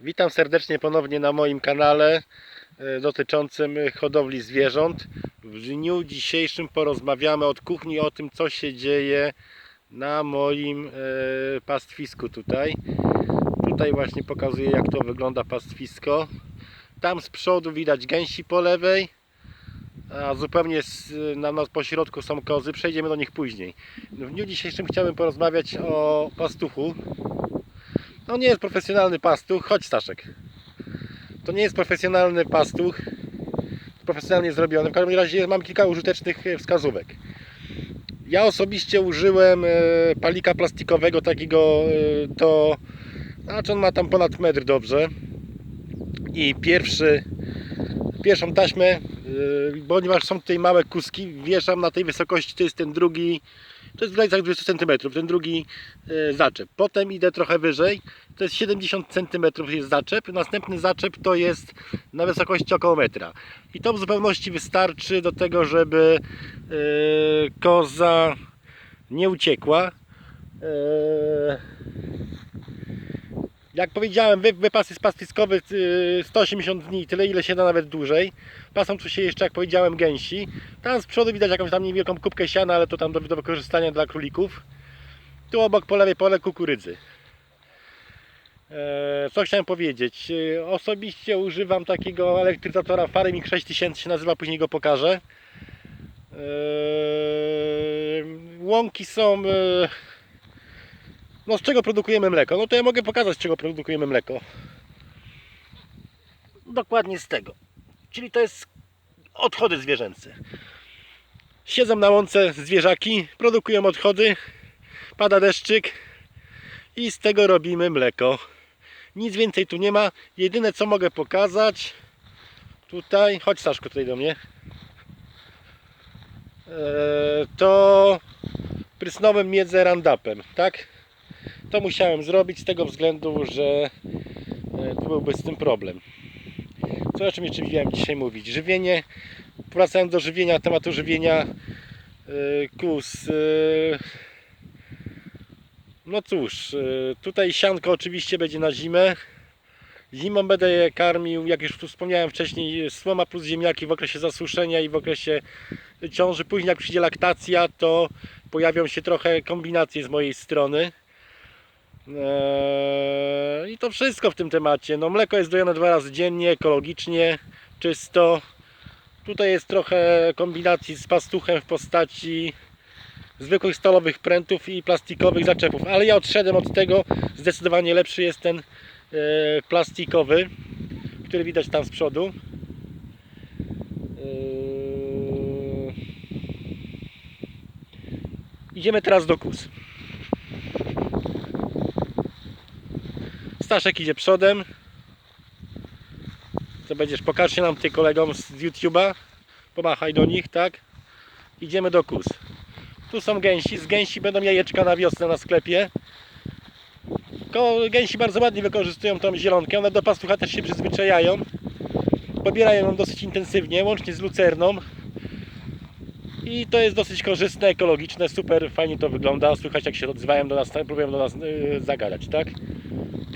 Witam serdecznie ponownie na moim kanale e, dotyczącym hodowli zwierząt. W dniu dzisiejszym porozmawiamy od kuchni o tym, co się dzieje na moim e, pastwisku tutaj. Tutaj właśnie pokazuję, jak to wygląda pastwisko. Tam z przodu widać gęsi po lewej, a zupełnie z, na, na pośrodku są kozy. Przejdziemy do nich później. W dniu dzisiejszym chciałbym porozmawiać o pastuchu. No nie jest profesjonalny pastuch, chodź Staszek. To nie jest profesjonalny pastuch, profesjonalnie zrobiony. W każdym razie mam kilka użytecznych e, wskazówek. Ja osobiście użyłem e, palika plastikowego takiego e, to, znaczy on ma tam ponad metr dobrze. I pierwszy, pierwszą taśmę, ponieważ są tutaj małe kuski, wieszam na tej wysokości, to jest ten drugi, to jest w granicach 20 cm, ten drugi e, zaczep. Potem idę trochę wyżej, to jest 70 cm jest zaczep, następny zaczep to jest na wysokości około metra. I to w zupełności wystarczy do tego, żeby e, koza nie uciekła. Jak powiedziałem, wy- wypas jest pastwiskowy y, 180 dni, tyle ile się da, nawet dłużej. Pasą tu się jeszcze, jak powiedziałem, gęsi. Tam z przodu widać jakąś tam niewielką kubkę siana, ale to tam do, do wykorzystania dla królików. Tu obok po lewej pole kukurydzy. E, co chciałem powiedzieć? E, Osobiście używam takiego elektryzatora Farming 6000 się nazywa, później go pokażę. E, Łąki są... e, No z czego produkujemy mleko? No to ja mogę pokazać z czego produkujemy mleko. Dokładnie z tego. Czyli to jest odchody zwierzęce. Siedzą na łące zwierzaki, produkują odchody, pada deszczyk i z tego robimy mleko. Nic więcej tu nie ma. Jedyne co mogę pokazać tutaj, chodź Staszku tutaj do mnie, Eee, to prysnąłem miedzę randapem, tak? To musiałem zrobić z tego względu, że e, byłby z tym problem. Co o czym jeszcze miałem dzisiaj mówić? Żywienie, wracając do żywienia, tematu żywienia e, kus. e, No cóż, tutaj sianko oczywiście będzie na zimę. Zimą będę je karmił, jak już tu wspomniałem wcześniej, słoma plus ziemniaki w okresie zasuszenia i w okresie ciąży. Później jak przyjdzie laktacja, to pojawią się trochę kombinacje z mojej strony. Eee, I to wszystko w tym temacie. No, mleko jest dojone dwa razy dziennie, ekologicznie, czysto. Tutaj jest trochę kombinacji z pastuchem w postaci zwykłych stalowych prętów i plastikowych zaczepów, ale ja odszedłem od tego. Zdecydowanie lepszy jest ten e, plastikowy, który widać tam z przodu. Eee, Idziemy teraz do kus. Staszek idzie przodem. Co będziesz? Pokaż się nam tutaj kolegom z YouTube'a. Pomachaj do nich, tak? Idziemy do kus. Tu są gęsi. Z gęsi będą jajeczka na wiosnę na sklepie. Gęsi bardzo ładnie wykorzystują tą zielonkę. One do pastucha też się przyzwyczajają. Pobierają ją dosyć intensywnie, łącznie z lucerną. I to jest dosyć korzystne, ekologiczne, super fajnie to wygląda. Słychać jak się odzywają do nas, próbują do nas yy, zagadać, tak?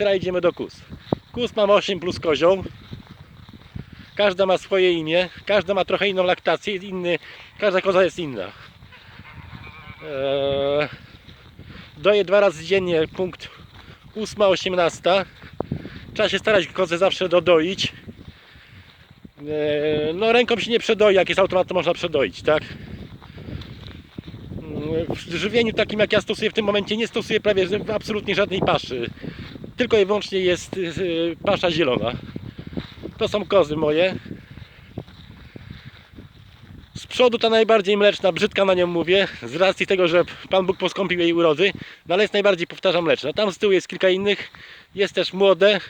Teraz idziemy do kus. Kus mam 8 plus kozioł. Każda ma swoje imię, każda ma trochę inną laktację, inny, każda koza jest inna. Eee, doję dwa razy dziennie, punkt 8-18. Trzeba się starać kozę zawsze dodoić. Eee, no ręką się nie przedoi, jak jest automat to można przedoić, tak? Eee, W żywieniu takim jak ja stosuję w tym momencie nie stosuję prawie absolutnie żadnej paszy tylko i wyłącznie jest y, pasza zielona. To są kozy moje. Z przodu ta najbardziej mleczna, brzydka na nią mówię, z racji tego, że Pan Bóg poskąpił jej urody, no ale jest najbardziej powtarzam mleczna. Tam z tyłu jest kilka innych, jest też młode,